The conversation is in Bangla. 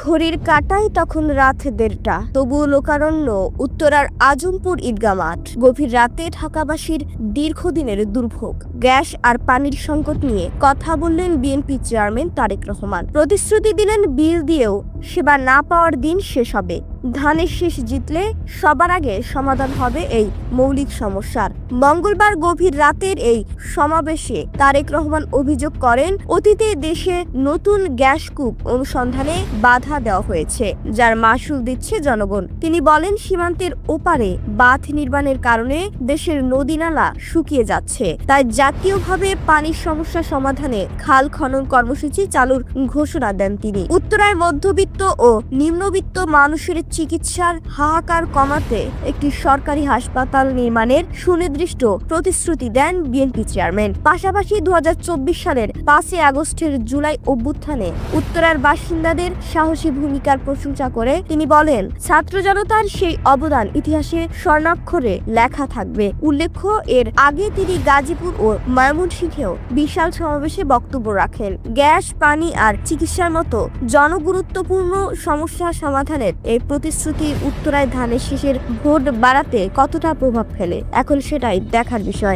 ঘড়ির কাটাই তখন রাত দেড়টা। তবুও লোকারণ্য উত্তরার আজমপুর ঈদগা মাঠ। গভীর রাতে ঢাকাবাসীর দীর্ঘদিনের দুর্ভোগ। গ্যাস আর পানির সংকট নিয়ে কথা বললেন বিএনপি চেয়ারম্যান তারেক রহমান। প্রতিশ্রুতি দিলেন বিল দিয়েও সেবা না পাওয়ার দিন শেষ হবে। ধানের শেষ জিতলে সবার আগে সমাধান হবে এই মৌলিক সমস্যার। মঙ্গলবার গভীর রাতের এই সমাবেশে তারেক রহমান অভিযোগ করেন, অতীতে দেশে নতুন গ্যাস কূপ অনুসন্ধানে বাধা দেওয়া হয়েছে, যার মাসুল দিচ্ছে জনগণ। তিনি বলেন, সীমান্তের ওপারে বাঁধ নির্মাণের কারণে দেশের নদী নালা শুকিয়ে যাচ্ছে। তাই জাতীয়ভাবে পানির সমস্যা সমাধানে খাল খনন কর্মসূচি চালুর ঘোষণা দেন তিনি। উত্তরায় মধ্যবিত্ত ও নিম্নবিত্ত মানুষের চিকিৎসার হাহাকার কমাতে একটি সরকারি হাসপাতাল নির্মাণের সুনির্দিষ্ট প্রতিশ্রুতি দেন বিএনপি চেয়ারম্যান। পাশাপাশি দু সালের পাঁচই আগস্টের জুলাই অভ্যুত্থানে উত্তরার বাসিন্দাদের সাহসী ভূমিকার প্রশংসা করে তিনি বলেন, ছাত্র জনতার সেই অবদান ইতিহাসে স্বর্ণাক্ষরে লেখা থাকবে। উল্লেখ্য, এর আগে তিনি গাজীপুর ও ময়মনসিংহেও বিশাল সমাবেশে বক্তব্য রাখেন। গ্যাস, পানি আর চিকিৎসার মতো জনগুরুত্বপূর্ণ সমস্যা সমাধানের এই প্রতিশ্রুতি উত্তরায় ধানের শীষের ভোট বাড়াতে কতটা প্রভাব ফেলে? এখন সেটাই দেখার বিষয়।